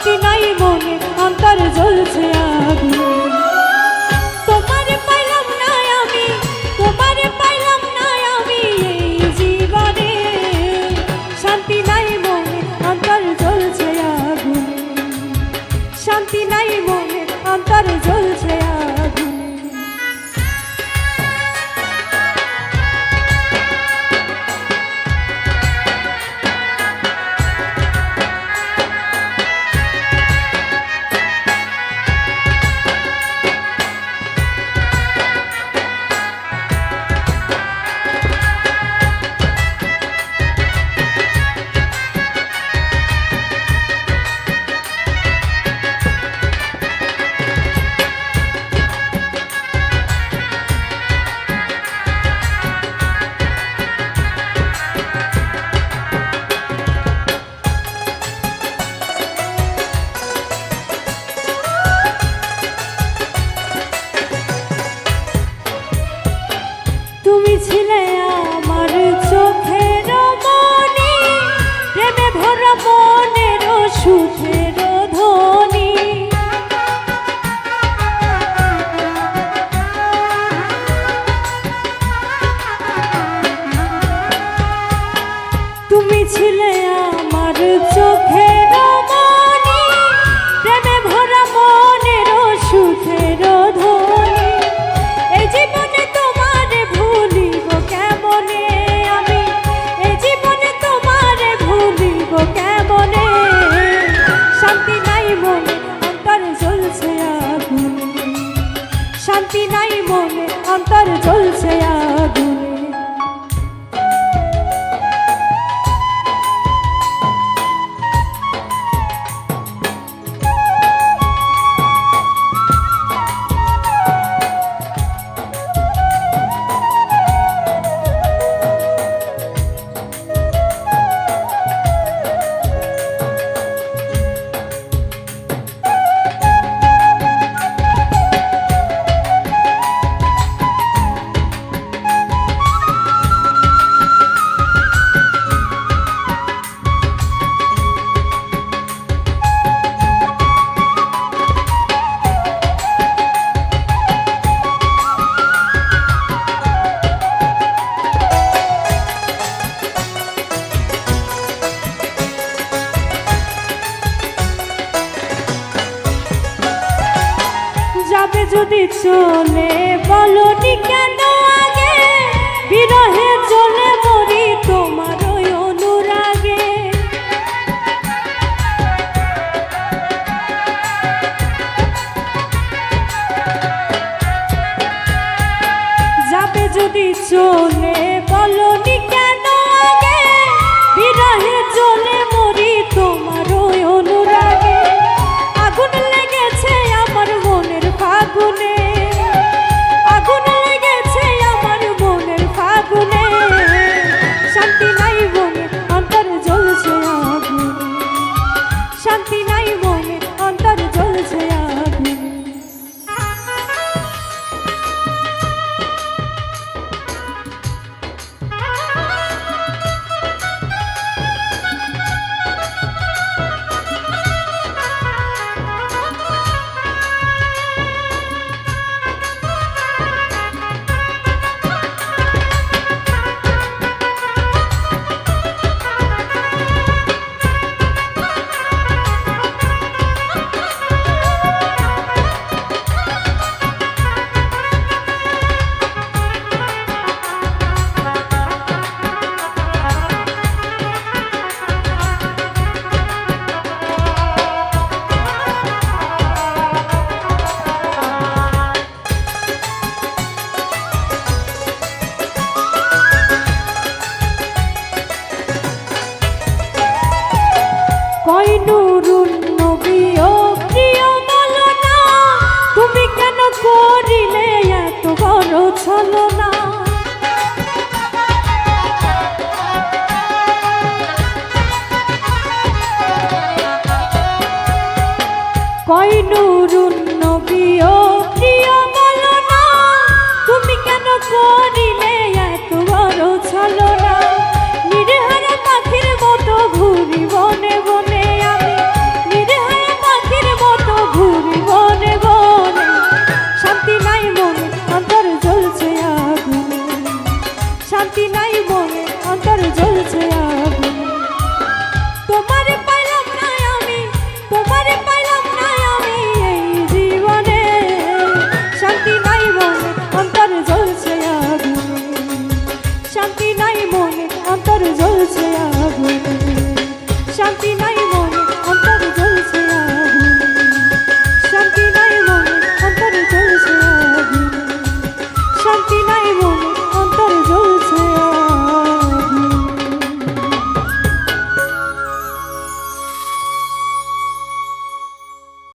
শান্তি নাই মনে অন্তর জ্বলছে শান্তি নাই মন। যদি চলে বলো কেন? ছলো কয়